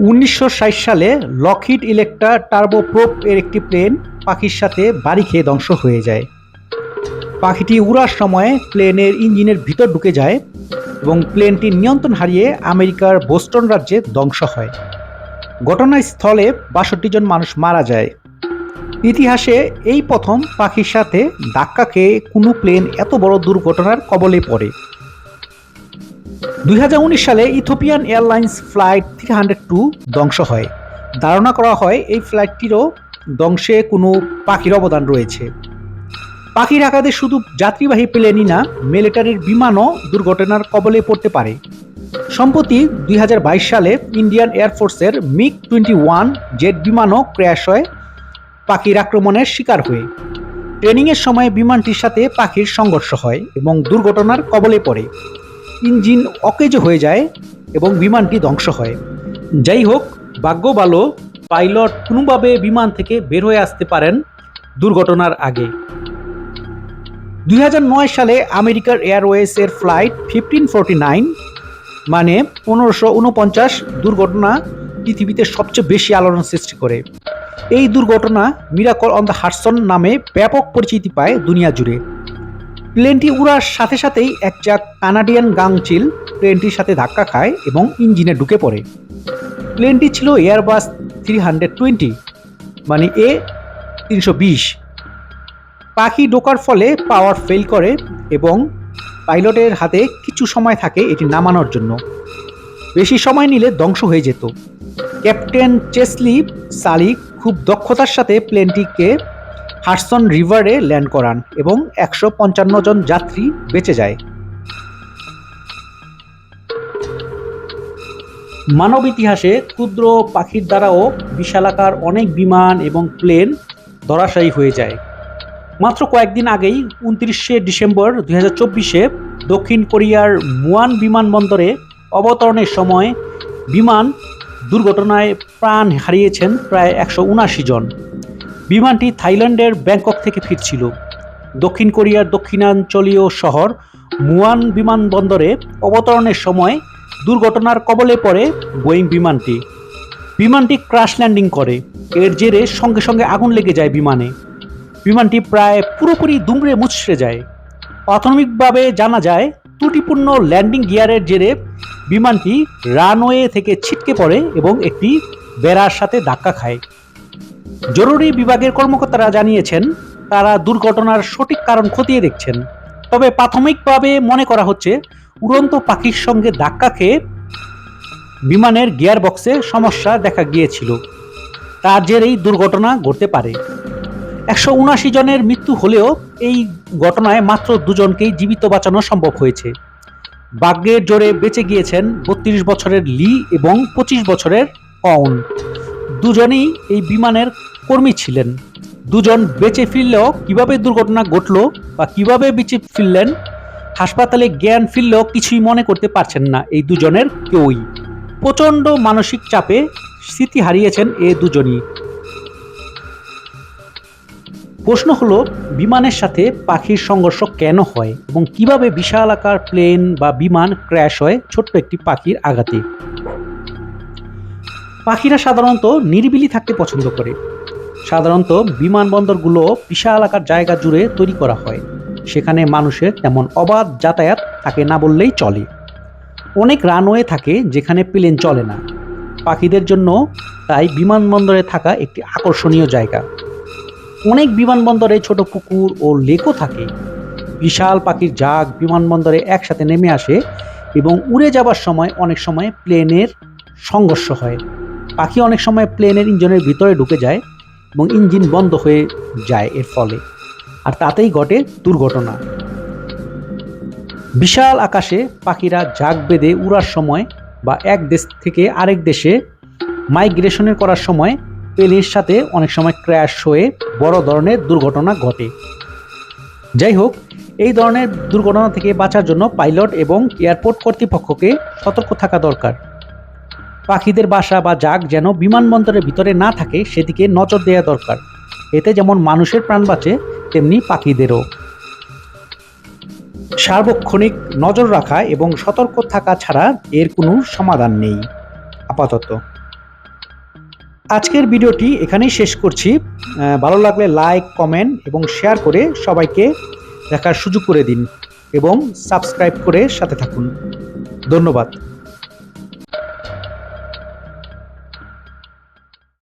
উনিশশো ষাট সালে লকহিড ইলেকট্রা টার্বোপ্রোপ এর একটি প্লেন পাখির সাথে বাড়ি খেয়ে ধ্বংস হয়ে যায়। পাখিটি উড়ার সময় প্লেনের ইঞ্জিনের ভিতর ঢুকে যায় এবং প্লেনটি নিয়ন্ত্রণ হারিয়ে আমেরিকার বোস্টন রাজ্যে ধ্বংস হয়। ঘটনাস্থলে বাষট্টি জন মানুষ মারা যায়। ইতিহাসে এই প্রথম পাখির সাথে ধাক্কা খেয়ে কোনো প্লেন এত বড় দুর্ঘটনার কবলে পড়ে। দুই হাজার উনিশ সালে Ethiopian Airlines flight three hundred two ধ্বংস হয়। ধারণা করা হয় এই ফ্লাইটটিরও ধ্বংসে কোনো পাখির অবদান রয়েছে। পাখির আঘাতে শুধু যাত্রীবাহী প্লেনই না, মিলিটারির বিমানও দুর্ঘটনার কবলে পড়তে পারে। সম্প্রতি দুই হাজার বাইশ সালে ইন্ডিয়ান এয়ারফোর্সের মিগ টোয়েন্টি ওয়ান জেট বিমানও ক্র্যাশ হয় পাখির আক্রমণের শিকার হয়ে। ট্রেনিংয়ের সময় বিমানটির সাথে পাখির সংঘর্ষ হয় এবং দুর্ঘটনার কবলে পড়ে। ইঞ্জিন অকেজ হয়ে যায় এবং বিমানটি ধ্বংস হয়। যাই হোক ভাগ্য ভালো পাইলট কোনোভাবে বিমান থেকে বের হয়ে আসতে পারেন দুর্ঘটনার আগে। দুই হাজার নয় সালে আমেরিকার এয়ারওয়েজের ফ্লাইট ফিফটিন ফোরটি নাইন মানে পনেরোশো উনপঞ্চাশ দুর্ঘটনা পৃথিবীতে সবচেয়ে বেশি আলোড়ন সৃষ্টি করে। এই দুর্ঘটনা মিরাকল অন দ্য হারসন নামে ব্যাপক পরিচিতি পায় দুনিয়া জুড়ে। প্লেনটি উড়ার সাথে সাথেই এক চাক কানাডিয়ান গাংচিল প্লেনটির সাথে ধাক্কা খায় এবং ইঞ্জিনে ঢুকে পড়ে। প্লেনটি ছিল এয়ারবাস থ্রি হান্ড্রেড টোয়েন্টি মানে এ তিনশো বিশ পাখি ঢোকার ফলে পাওয়ার ফেল করে এবং পাইলটের হাতে কিছু সময় থাকে এটি নামানোর জন্য। বেশি সময় নিলে ধ্বংস হয়ে যেত। ক্যাপ্টেন চেসলি সালি খুব দক্ষতার সাথে প্লেনটিকে হারসন রিভারে ল্যান্ড করান এবং একশো পঞ্চান্ন জন যাত্রী বেঁচে যায়। মানব ইতিহাসে ক্ষুদ্র পাখির দ্বারাও বিশালাকার অনেক বিমান এবং প্লেন ধরাশায়ী হয়ে যায়। মাত্র কয়েকদিন আগেই উনত্রিশে ডিসেম্বর দুই দক্ষিণ কোরিয়ার মুয়ান বিমানবন্দরে অবতরণের সময় বিমান দুর্ঘটনায় প্রাণ হারিয়েছেন প্রায় একশো জন। বিমানটি থাইল্যান্ডের ব্যাংকক থেকে ফিরছিল। দক্ষিণ কোরিয়ার দক্ষিণাঞ্চলীয় শহর মুয়ান বিমানবন্দরে অবতরণের সময় দুর্ঘটনার কবলে পড়ে বোয়িং বিমানটি। বিমানটি ক্রাশ ল্যান্ডিং করে। এর জেরে সঙ্গে সঙ্গে আগুন লেগে যায় বিমানে। বিমানটি প্রায় পুরোপুরি দুমড়ে মুচড়ে যায়। প্রাথমিকভাবে জানা যায়, ত্রুটিপূর্ণ ল্যান্ডিং গিয়ারের জেরে বিমানটি রানওয়ে থেকে ছিটকে পড়ে এবং একটি বেড়ার সাথে ধাক্কা খায়। জরুরি বিভাগের কর্মকর্তারা জানিয়েছেন, তারা দুর্ঘটনার সঠিক কারণ খতিয়ে দেখছেন। তবে প্রাথমিকভাবে মনে করা হচ্ছে, উড়ন্ত পাখির সঙ্গে ধাক্কা খেয়ে বিমানের গিয়ার বক্সে সমস্যা দেখা গিয়েছিল। তার জেরেই দুর্ঘটনা ঘটতে পারে। একশো উনাশি জনের মৃত্যু হলেও এই ঘটনায় মাত্র দুজনকেই জীবিত বাঁচানো সম্ভব হয়েছে। ভাগ্যের জোরে বেঁচে গিয়েছেন বত্রিশ বছরের লি এবং পঁচিশ বছরের অন দুজনেই এই বিমানের কর্মী ছিলেন। দুজন বেঁচে ফিরলেও কীভাবে দুর্ঘটনা ঘটলো বা কীভাবে বেঁচে ফিরলেন, হাসপাতালে জ্ঞান ফিরলেও কিছুই মনে করতে পারছেন না এই দুজনের কেউই। প্রচণ্ড মানসিক চাপে স্মৃতি হারিয়েছেন এ দুজনই। প্রশ্ন হলো, বিমানের সাথে পাখির সংঘর্ষ কেন হয় এবং কীভাবে বিশাল আকার প্লেন বা বিমান ক্র্যাশ হয় ছোট্ট একটি পাখির আঘাতে? পাখিরা সাধারণত নিরিবিলি থাকতে পছন্দ করে। সাধারণত বিমানবন্দরগুলো বিশাল আকার জায়গা জুড়ে তৈরি করা হয়। সেখানে মানুষের তেমন অবাধ যাতায়াত থাকে না বললেই চলে। অনেক রানওয়ে থাকে যেখানে প্লেন চলে না। পাখিদের জন্য তাই বিমানবন্দরে থাকা একটি আকর্ষণীয় জায়গা। অনেক বিমানবন্দরে ছোট পুকুর ও লেকও থাকে। বিশাল পাখির জাগ বিমানবন্দরে একসাথে নেমে আসে এবং উড়ে যাবার সময় অনেক সময় প্লেনের সংঘর্ষ হয়। পাখি অনেক সময় প্লেনের ইঞ্জিনের ভিতরে ঢুকে যায় এবং ইঞ্জিন বন্ধ হয়ে যায় এর ফলে। আর তাতেই ঘটে দুর্ঘটনা। বিশাল আকাশে পাখিরা জাগ বেঁধে উড়ার সময় বা এক দেশ থেকে আরেক দেশে মাইগ্রেশনের করার সময় প্লেনের সাথে অনেক সময় ক্র্যাশ হয়ে বড় ধরনের দুর্ঘটনা ঘটে। যাই হোক, এই ধরনের দুর্ঘটনা থেকে বাঁচার জন্য পাইলট এবং এয়ারপোর্ট কর্তৃপক্ষকে সতর্ক থাকা দরকার। পাখিদের বাসা বা জাগ যেন বিমানবন্দরের ভিতরে না থাকে, সেদিকে নজর দেওয়া দরকার। এতে যেমন মানুষের প্রাণ বাঁচে, তেমনি পাখিদেরও। সার্বক্ষণিক নজর রাখা এবং সতর্ক থাকা ছাড়া এর কোনো সমাধান নেই। আপাতত। আজকের ভিডিওটি এখানেই শেষ করছি। ভালো লাগলে লাইক, কমেন্ট এবং শেয়ার করে সবাইকে দেখার সুযোগ করে দিন এবং সাবস্ক্রাইব করে সাথে থাকুন। ধন্যবাদ।